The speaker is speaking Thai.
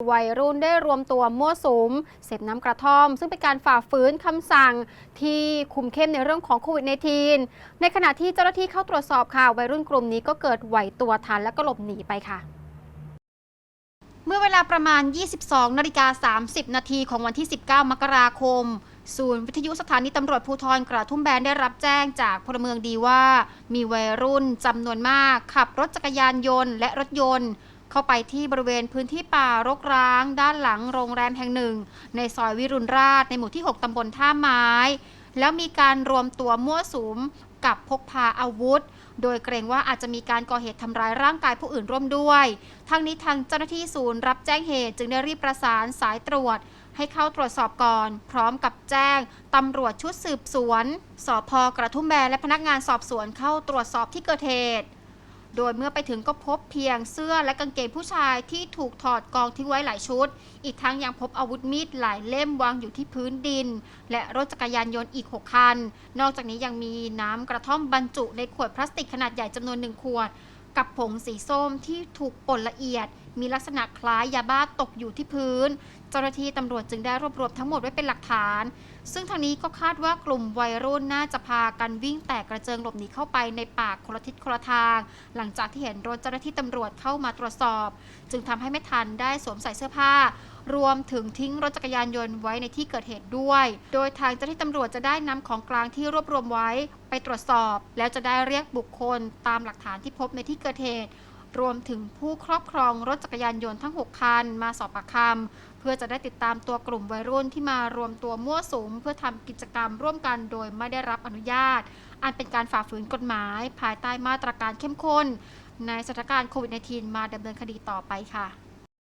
วัยรุ่นได้รวมตัวมั่วสุมเสพน้ำกระท่อม ซึ่งเป็นการฝ่าฝืนคำสั่งที่คุมเข้มในเรื่องของโควิด -19 ในขณะที่เจ้าหน้าที่เข้าตรวจสอบค่ะ วัยรุ่นกลุ่มนี้ก็เกิดไหวตัวทันและก็หลบหนีไปค่ะเมื่อเวลาประมาณ 22นาฬิกา30 นาทีของวันที่ 19 มกราคมศูนย์วิทยุสถานีตำรวจภูธรกระทุ่มแบนได้รับแจ้งจากพลเมืองดีว่า มีวัยรุ่นจำนวนมากขับรถจักรยานยนต์และรถยนต์ เข้าไปที่บริเวณพื้นที่ป่ารกร้าง ด้านหลังโรงแรมแห่งหนึ่ง ในซอยวิรุณราชในหมู่ที่ 6 ตำบลท่าไม้ แล้วมีการรวมตัวมั่วสุมกับพกพาอาวุธ โดยเกรงว่าอาจจะมีการก่อเหตุทำร้ายร่างกายผู้อื่นร่วมด้วย ทั้งนี้ทางเจ้าหน้าที่ศูนย์รับแจ้งเหตุจึงได้รีบประสานสายตรวจ ให้เข้าตรวจสอบก่อน พร้อมกับแจ้งตำรวจชุดสืบสวน สพกระทุ่มแบนและพนักงานสอบสวนเข้าตรวจสอบที่เกิดเหตุ โดยเมื่อไปถึงก็พบเพียงเสื้อและกางเกงผู้ชายที่ถูกถอดกองทิ้งไว้หลายชุด อีกทั้งยังพบอาวุธมีดหลายเล่มวางอยู่ที่พื้นดิน และรถจักรยานยนต์อีก 6 คัน นอกจากนี้ยังมีน้ำกระท่อมบรรจุในขวดพลาสติกขนาดใหญ่จำนวนหนึ่งขวด กับผงสีส้มที่ถูกป่นละเอียด มีลักษณะคล้ายยาบ้าตกอยู่ที่พื้น เจ้าหน้าที่ตำรวจจึงได้รวบรวมทั้งหมดไว้เป็นหลักฐาน ซึ่งทางนี้ก็คาดว่ากลุ่มวัยรุ่นน่าจะพากันวิ่งแตกกระเจิงหลบหนีเข้าไปในป่าคนละทิศคนละทาง หลังจากที่เห็นรถเจ้าหน้าที่ตำรวจเข้ามาตรวจสอบ จึงทำให้ไม่ทันได้สวมใส่เสื้อผ้า รวมถึงทิ้งรถจักรยานยนต์ไว้ในที่เกิดเหตุด้วย โดยทางเจ้าหน้าที่ตำรวจจะได้นำของกลางที่รวบรวมไว้ไปตรวจสอบ แล้วจะได้เรียกบุคคลตามหลักฐานที่พบในที่เกิดเหตุ รวมถึงผู้ครอบครองรถจักรยานยนต์ทั้ง 6 คัน มาสอบปากคำเพื่อจะได้ติดตามตัวกลุ่มวัยรุ่นที่มารวมตัวมั่วสุมเพื่อทำกิจกรรมร่วมกันโดยไม่ได้รับอนุญาต อันเป็นการฝ่าฝืนกฎหมาย ภายใต้มาตรการเข้มข้นในสถานการณ์โควิด -19 มาดำเนินคดีต่อไปค่ะ